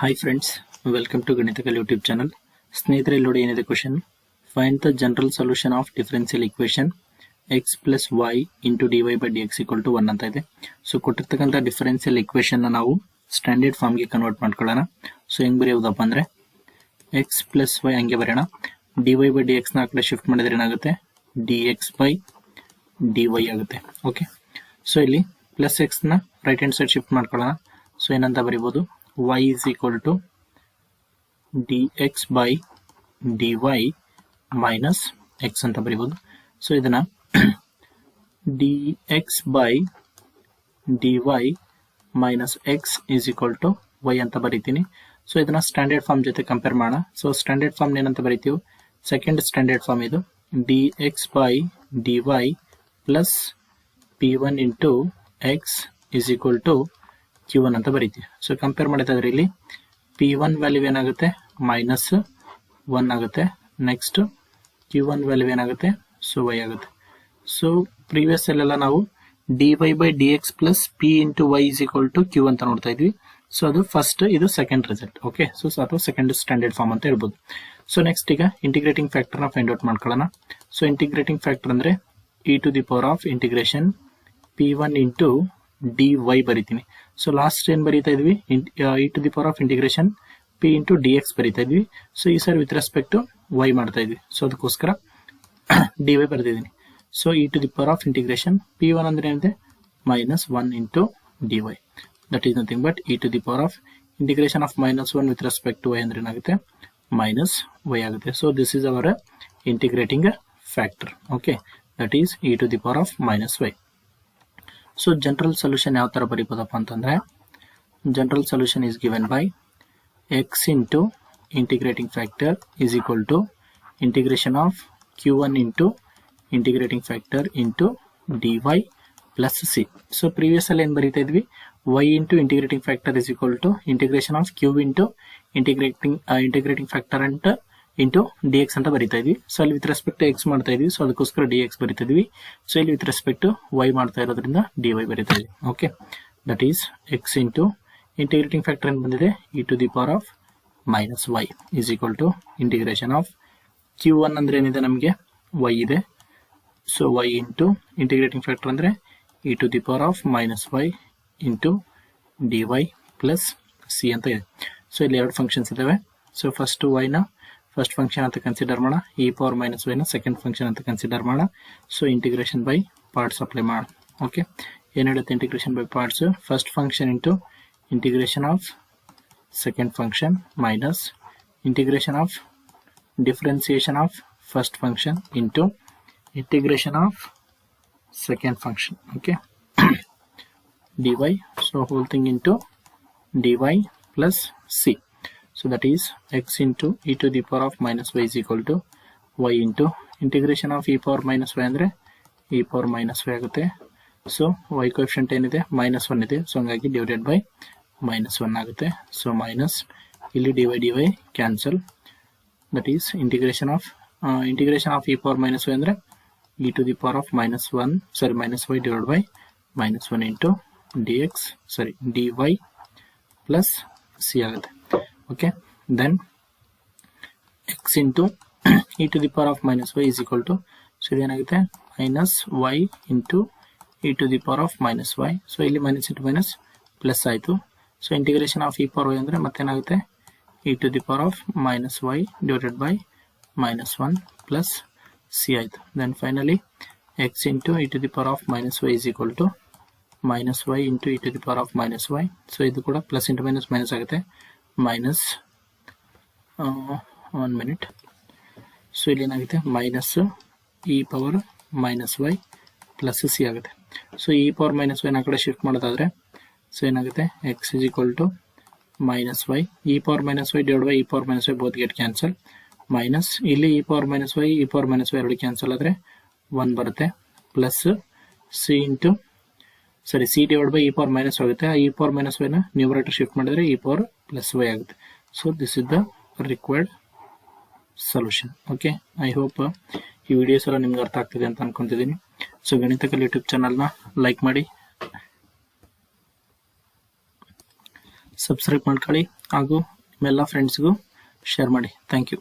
Hi friends welcome to Ganitakal YouTube channel ಸ್ನೇಹಿತರೆ ಇಲ್ಲಿ ಏನಿದೆ question find the general solution of differential equation x plus y into d y by d x equal to one ಅಂತ ಇದೆ. So ಕೊಟ್ಟಿರ್ತಕ್ಕಂಥ differential equation ನಾವು standard ಫಾರ್ಮ್ಗೆ convert ಮಾಡ್ಕೊಳ್ಳೋಣ. So ಹೆಂಗೆ ಬರೆಯೋದಪ್ಪ ಅಂದ್ರೆ ಎಕ್ಸ್ ಪ್ಲಸ್ ವೈ ಹಂಗೆ ಬರೆಯೋಣ. ಡಿ ವೈ ಬೈ ಡಿ ಎಕ್ಸ್ನ ಆ ಕಡೆ ಶಿಫ್ಟ್ ಮಾಡಿದ್ರೆ ಏನಾಗುತ್ತೆ? D x by d y ಆಗುತ್ತೆ. ಓಕೆ ಸೊ ಇಲ್ಲಿ ಪ್ಲಸ್ ಎಕ್ಸ್ನ ರೈಟ್ ಹ್ಯಾಂಡ್ ಸೈಡ್ ಶಿಫ್ಟ್ ಮಾಡ್ಕೊಳ್ಳೋಣ. ಸೊ ಏನಂತ ಬರಿಬೋದು? Y is equal to dx by dy minus x ಅಂತ ಬರಿಬೋದು. ಸೊ ಇದನ್ನ dx d dy minus x is equal to y ಅಂತ ಬರಿತೀನಿ. ಸೊ ಇದನ್ನ ಸ್ಟ್ಯಾಂಡರ್ಡ್ ಫಾರ್ಮ್ ಜೊತೆ ಕಂಪೇರ್ ಮಾಡೋಣ. ಸೊ ಸ್ಟ್ಯಾಂಡರ್ಡ್ ಫಾರ್ಮ್ ಏನಂತ ಬರಿತೀವಿ? ಸೆಕೆಂಡ್ ಸ್ಟ್ಯಾಂಡರ್ಡ್ ಫಾರ್ಮ್ ಇದು. D x by d y plus p one into x is equal to q one ಅಂತ ಬರೀತೀವಿ. ಸೊ ಕಂಪೇರ್ ಮಾಡಿದ್ರೆ ಇಲ್ಲಿ ಪಿ ಒನ್ ವ್ಯಾಲ್ಯೂ ಏನಾಗುತ್ತೆ? ಮೈನಸ್ ಒನ್ ಆಗುತ್ತೆ. ನೆಕ್ಸ್ಟ್ ಕ್ಯೂ ಒನ್ ವ್ಯಾಲ್ಯೂ ಏನಾಗುತ್ತೆ? ಸೊ ವೈ ಆಗುತ್ತೆ. So previous ಅಲ್ಲೆಲ್ಲ ನಾವು d y by d x plus p into y is equal to q ಅಂತ ನೋಡ್ತಾ ಇದ್ವಿ. ಸೊ ಅದು ಫಸ್ಟ್ ಇದು ಸೆಕೆಂಡ್ ರಿಸಲ್ಟ್ ಓಕೆ ಸೊ ಅಥವಾ ಸೆಕೆಂಡ್ ಸ್ಟ್ಯಾಂಡರ್ಡ್ ಫಾರ್ಮ್ ಅಂತ ಹೇಳ್ಬೋದು. ಸೊ ನೆಕ್ಸ್ಟ್ ಈಗ ಇಂಟಿಗ್ರೇಟಿಂಗ್ ಫ್ಯಾಕ್ಟರ್ನ ಫೈಂಡ್ ಔಟ್ ಮಾಡ್ಕೊಳ್ಳೋಣ. ಸೊ ಇಂಟಿಗ್ರೇಟಿಂಗ್ ಫ್ಯಾಕ್ಟರ್ ಅಂದ್ರೆ e to the power of integration p one into d y ಬರಿತೀನಿ. ಸೊ ಲಾಸ್ಟ್ ಏನು ಬರೀತಾ ಇದ್ವಿ? E to the power of integration p into d x ಬರಿತಾ ಇದ್ವಿ. ಸೊ ಈ ಸರ್ ವಿತ್ ರೆಸ್ಪೆಕ್ಟ್ ವೈ ಮಾಡ್ತಾ ಇದ್ವಿ. ಸೊ ಅದಕ್ಕೋಸ್ಕರ ಡಿ ವೈ ಬರೆದಿದ್ದೀನಿ. So e to the power of integration p one ಅಂದ್ರೆ ಏನಿದೆ? Minus one into d y that is nothing but e to the power of integration of minus one with respect y ಅಂದ್ರೆ ಏನಾಗುತ್ತೆ? Minus y ಆಗುತ್ತೆ. So this is our integrating factor okay that is e to the power of minus y so general solution ಯಾವ ಥರ ಬರಿಬೋದಪ್ಪ ಅಂತಂದರೆ general solution is given by x into integrating factor is equal to integration of q one into integrating factor into d y plus c so ಪ್ರೀವಿಯಸಲ್ಲಿ ಏನು ಬರೀತಾ ಇದ್ವಿ? Y into integrating factor is equal to integration of q into integrating integrating factor and into d x ಅಂತ ಬರಿತಾ ಇದ್ವಿ. So ಅಲ್ಲಿ with respect X ಮಾಡ್ತಾ ಇದ್ವಿ. So ಅದಕ್ಕೋಸ್ಕರ ಡಿ ಎಕ್ಸ್ ಬರಿತಾ ಇದ್ವಿ. ಸೊ ಇಲ್ಲಿ ವಿತ್ ರೆಸ್ಪೆಕ್ಟ್ ವೈ ಮಾಡ್ತಾ ಇರೋದ್ರಿಂದ ಡಿ ವೈ ಬರಿತಾ ಇದ್ವಿ. Okay that is x into integrating factor ಏನು ಬಂದಿದೆ? E to the power of minus y is equal to integration of q one ಅಂದ್ರೆ ಏನಿದೆ ನಮಗೆ? ವೈ ಇದೆ. So y into integrating factor ಅಂದ್ರೆ e to the power of minus y into d y plus c ಅಂತ ಇದೆ. So ಇಲ್ಲಿ ಎರಡು functions ಇದಾವೆ. ಸೊ ಫಸ್ಟ್ ವೈನ ಫಸ್ಟ್ ಫಂಕ್ಷನ್ ಅಂತ ಕನ್ಸಿಡರ್ ಮಾಡೋಣ ಇ ಪವರ್ ಮೈನಸ್ ವೈನ ಸೆಕೆಂಡ್ ಫಂಕ್ಷನ್ ಅಂತ ಕನ್ಸಿಡರ್ ಮಾಡೋಣ so integration by parts apply ಮಾಡೋಣ ಓಕೆ ಏನು ಹೇಳುತ್ತೆ integration by parts first function into integration of second function minus integration of differentiation of first function into integration of second function, okay? dy, so whole thing into dy plus c. so that is x into e to the power of minus y is equal to y into integration of e power minus y andre e power minus y ಆಗುತ್ತೆ so y coefficient enide minus one ಇದೆ so ಹಂಗಾಗಿ divided by minus one ಆಗುತ್ತೆ so minus ಇಲ್ಲಿ d y d y cancel integration of integration of integration of e power minus y ಅಂದ್ರೆ e to the power of minus 1 sorry minus y divided by minus 1 into dx sorry dy plus c ಆಗುತ್ತೆ okay then x into e to the power of minus y is equal to so ಇದೇನಾಗುತ್ತೆ minus y into e to the power of minus y so ಇಲ್ಲಿ minus into minus plus ಆಯಿತು. So integration of e power y ಅಂದರೆ ಮತ್ತೇನಾಗುತ್ತೆ? E to the power of minus y divided by minus one plus c ಆಯಿತು. Then finally x into e to the power of minus y is equal to minus y into e to the power of minus y so ಇದು ಕೂಡ plus into minus minus ಆಗುತ್ತೆ. Minus one minute. So, ಇಲ್ಲಿ ಏನಾಗುತ್ತೆ? Minus e power minus y plus c ಆಗುತ್ತೆ. So e power minus ವೈನ ಕಡೆ shift ಮಾಡೋದಾದ್ರೆ, so, ಏನಾಗುತ್ತೆ? X is equal to minus y. E power minus y divide by e power minus y both get cancel. Minus, ಇಲ್ಲಿ e power minus y e power minus y ಎರಡು cancel ಆದರೆ one ಬರುತ್ತೆ. Plus c into, ಸರಿ, c divide by e power minus ಆಗುತ್ತೆ. ಆ e power minus ವೈನ numerator shift ಮಾಡಿದ್ರೆ e power plus y ಆಗುತ್ತೆ so this is the required solution okay I hope ಈ ವಿಡಿಯೋಸ್ ಎಲ್ಲ ನಿಮ್ಗೆ ಅರ್ಥ ಆಗ್ತಿದೆ ಅಂತ ಅನ್ಕೊಂತಿದ್ದೀನಿ. ಸೊ ಗಣಿತಕಲ್ ಯೂಟ್ಯೂಬ್ ಚಾನಲ್ನ ಲೈಕ್ ಮಾಡಿ. ಸಬ್ಸ್ಕ್ರೈಬ್ ಮಾಡ್ಕೊಳ್ಳಿ. ಹಾಗೂ ನಿಮ್ಮೆಲ್ಲ ಫ್ರೆಂಡ್ಸ್ಗೂ ಶೇರ್ ಮಾಡಿ. Thank you